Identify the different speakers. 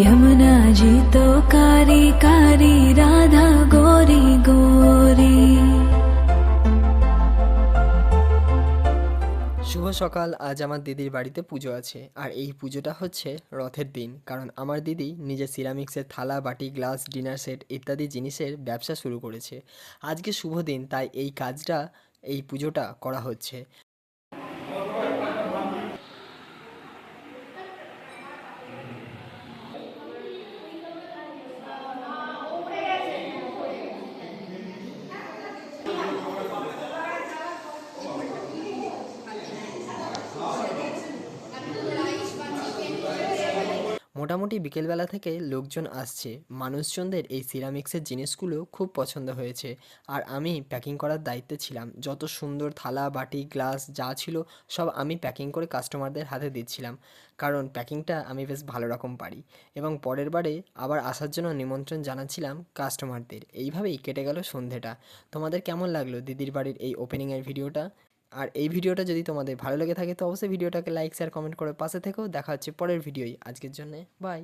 Speaker 1: यमुना जी तो कारी कारी राधा गोरी गोरी
Speaker 2: শুভ সকাল আজ আমার দিদির বাড়িতে পুজো আছে আর এই পুজোটা হচ্ছে রথের দিন কারণ আমার দিদি নিজে সিরামিক্সের থালা বাটি গ্লাস ডিনার সেট ইত্যাদি জিনিসের ব্যবসা শুরু করেছে আজকে শুভ দিন তাই এই কাজটা এই পুজোটা করা হচ্ছে মোটামুটি বিকেলবেলা থেকে লোকজন আসছে। মানুষজনদের এই সিরামিক্সের জিনিসগুলো খুব পছন্দ হয়েছে। আর আমি প্যাকিং করার দায়িত্বে ছিলাম। যত সুন্দর থালা, বাটি, গ্লাস যা ছিল সব আমি প্যাকিং করে কাস্টমারদের হাতে দিচ্ছিলাম। কারণ প্যাকিংটা আমি বেশ ভালো রকম পারি। এবং পরের বারে আবার আসার জন্য নিমন্ত্রণ জানাচ্ছিলাম কাস্টমারদের এইভাবেই কেটে গেল সন্ধেটা। তোমাদের কেমন লাগল দিদির বাড়ির এই ওপেনিংয়ের ভিডিওটা আর এই ভিডিওটা যদি তোমাদের ভালো লেগে থাকে, তো অবশ্যই ভিডিওটাকে লাইক শেয়ার কমেন্ট করে পাশে থেকেও দেখা হচ্ছে পরের ভিডিওই। আজকের জন্যে বাই